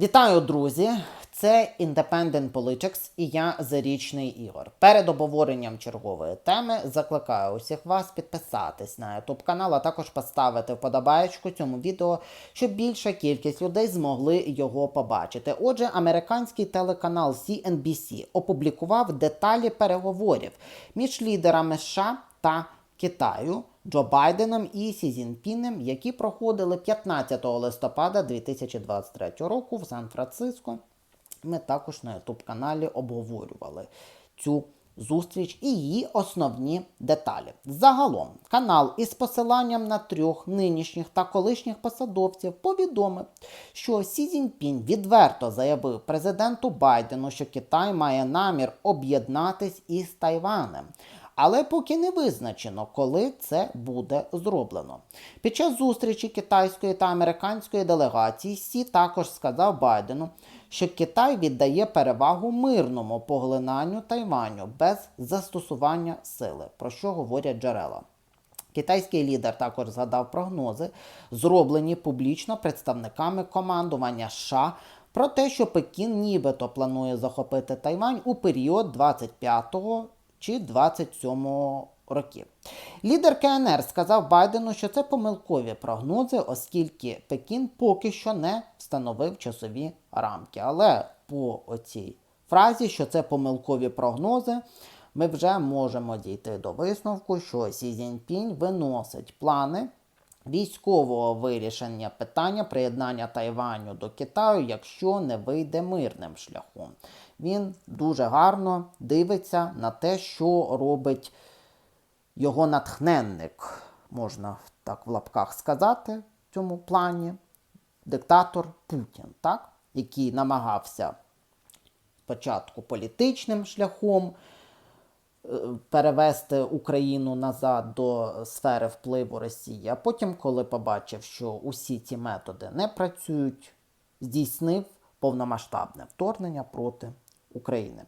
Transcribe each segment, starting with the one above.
Вітаю, друзі! Це Independent Politics і я Зарічний Ігор. Перед обговоренням чергової теми закликаю усіх вас підписатись на YouTube канал, а також поставити вподобаєчку цьому відео, щоб більша кількість людей змогли його побачити. Отже, американський телеканал CNBC опублікував деталі переговорів між лідерами США та Китаю. Джо Байденом і Сі Цзіньпінем, які проходили 15 листопада 2023 року в Сан-Франциско. Ми також на youtube каналі обговорювали цю зустріч і її основні деталі. Загалом, канал із посиланням на трьох нинішніх та колишніх посадовців повідомив, що Сі Цзіньпінь відверто заявив президенту Байдену, що Китай має намір об'єднатись із Тайванем. Але поки не визначено, коли це буде зроблено. Під час зустрічі китайської та американської делегації Сі також сказав Байдену, що Китай віддає перевагу мирному поглинанню Тайваню без застосування сили, про що говорять джерела. Китайський лідер також згадав прогнози, зроблені публічно представниками командування США про те, що Пекін нібито планує захопити Тайвань у період 25 чи 27 років. Лідер КНР сказав Байдену, що це помилкові прогнози, оскільки Пекін поки що не встановив часові рамки. Але по оцій фразі, що це помилкові прогнози, ми вже можемо дійти до висновку, що Сі Цзіньпінь виносить плани військового вирішення питання приєднання Тайваню до Китаю, якщо не вийде мирним шляхом. Він дуже гарно дивиться на те, що робить його натхненник, можна так в лапках сказати, в цьому плані, диктатор Путін, так? який намагався спочатку політичним шляхом е, перевести Україну назад до сфери впливу Росії, а потім, коли побачив, що усі ці методи не працюють, здійснив повномасштабне вторгнення проти України.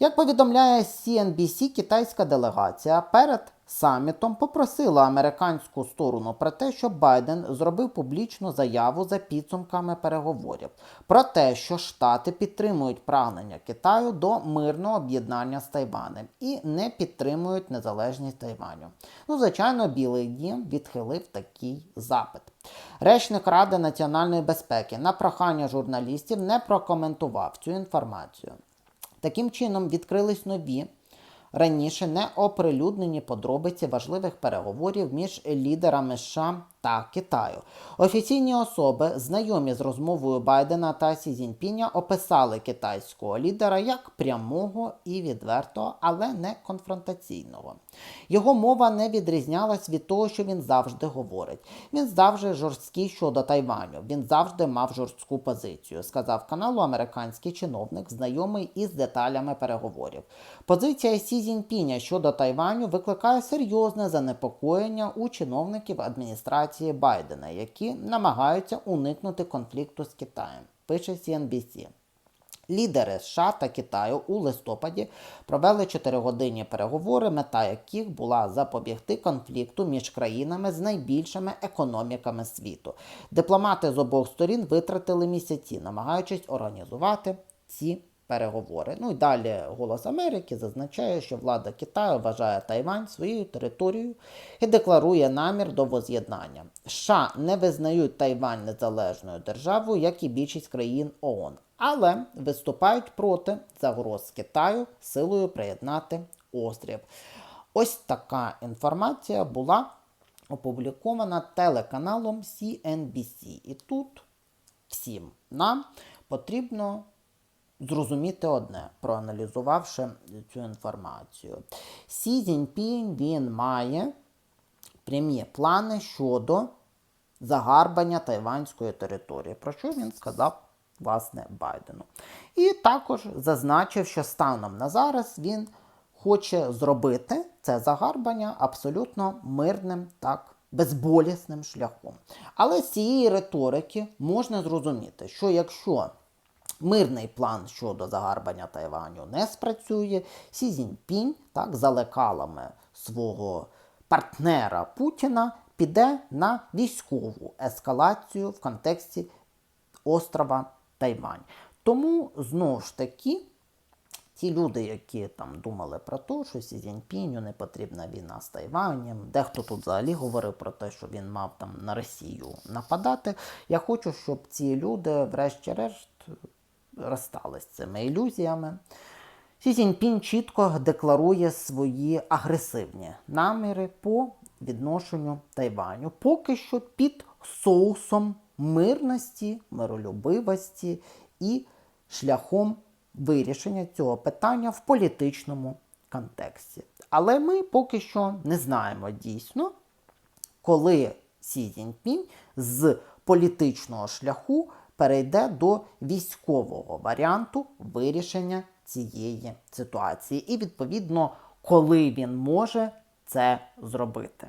Як повідомляє CNBC, китайська делегація перед самітом попросила американську сторону про те, щоб Байден зробив публічну заяву за підсумками переговорів про те, що Штати підтримують прагнення Китаю до мирного об'єднання з Тайванем і не підтримують незалежність Тайваню. Ну, звичайно, Білий Дім відхилив такий запит. Речник Ради національної безпеки на прохання журналістів не прокоментував цю інформацію. Таким чином відкрились нові, раніше не оприлюднені подробиці важливих переговорів між лідерами США та Китаю. Офіційні особи, знайомі з розмовою Байдена та Сі Цзіньпіня, описали китайського лідера як прямого і відвертого, але не конфронтаційного. Його мова не відрізнялась від того, що він завжди говорить. Він завжди жорсткий щодо Тайваню. Він завжди мав жорстку позицію, сказав каналу американський чиновник, знайомий із деталями переговорів. Позиція Сі Цзіньпіня щодо Тайваню викликає серйозне занепокоєння у чиновників адміністрації Байдена, які намагаються уникнути конфлікту з Китаєм. Пише CNBC. Лідери США та Китаю у листопаді провели чотиригодинні переговори, мета яких була запобігти конфлікту між країнами з найбільшими економіками світу. Дипломати з обох сторін витратили місяці, намагаючись організувати ці переговори. Ну і далі Голос Америки зазначає, що влада Китаю вважає Тайвань своєю територією і декларує намір до воз'єднання. США не визнають Тайвань незалежною державою, як і більшість країн ООН, але виступають проти загроз Китаю силою приєднати острів. Ось така інформація була опублікована телеканалом CNBC. І тут всім нам потрібно зрозуміти одне, проаналізувавши цю інформацію. Сі Цзіньпінь він має прямі плани щодо загарбання тайванської території, про що він сказав власне Байдену. І також зазначив, що станом на зараз він хоче зробити це загарбання абсолютно мирним так. Безболісним шляхом. Але з цієї риторики можна зрозуміти, що якщо мирний план щодо загарбання Тайваню не спрацює, Сі Цзіньпінь, так, за лекалами свого партнера Путіна піде на військову ескалацію в контексті острова Тайвань. Тому знову ж таки. Ті люди, які там думали про те, що Сі Цзіньпіню не потрібна війна з Тайванем, дехто тут взагалі говорив про те, що він мав там на Росію нападати. Я хочу, щоб ці люди, врешті-решт, розстались з цими ілюзіями. Сі Цзіньпінь чітко декларує свої агресивні наміри по відношенню Тайваню, поки що під соусом мирності, миролюбивості і шляхом вирішення цього питання в політичному контексті. Але ми поки що не знаємо дійсно, коли Сі Цзіньпінь з політичного шляху перейде до військового варіанту вирішення цієї ситуації, і відповідно, коли він може це зробити.